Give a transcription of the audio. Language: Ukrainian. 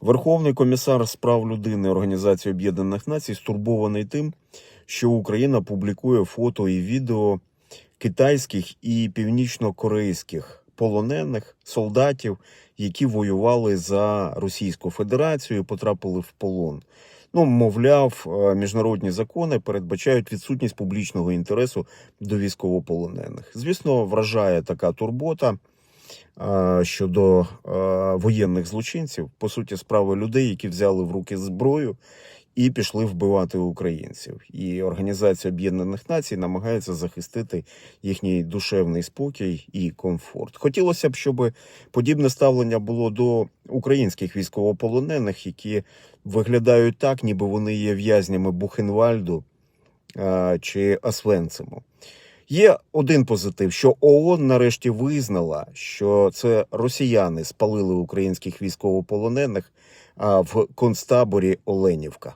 Верховний комісар з прав людини Організації Об'єднаних Націй стурбований тим, що Україна публікує фото і відео китайських і північно-корейських полонених солдатів, які воювали за Російську Федерацію, і потрапили в полон. Ну, мовляв, е, міжнародні закони передбачають відсутність публічного інтересу до військовополонених. Звісно, вражає така турбота щодо воєнних злочинців, по суті, справи людей, які взяли в руки зброю і пішли вбивати українців. І Організація Об'єднаних Націй намагається захистити їхній душевний спокій і комфорт. Хотілося б, щоб подібне ставлення було до українських військовополонених, які виглядають так, ніби вони є в'язнями Бухенвальду чи Освенциму. Є один позитив, що ООН нарешті визнала, що це росіяни спалили українських військовополонених в концтаборі Оленівка.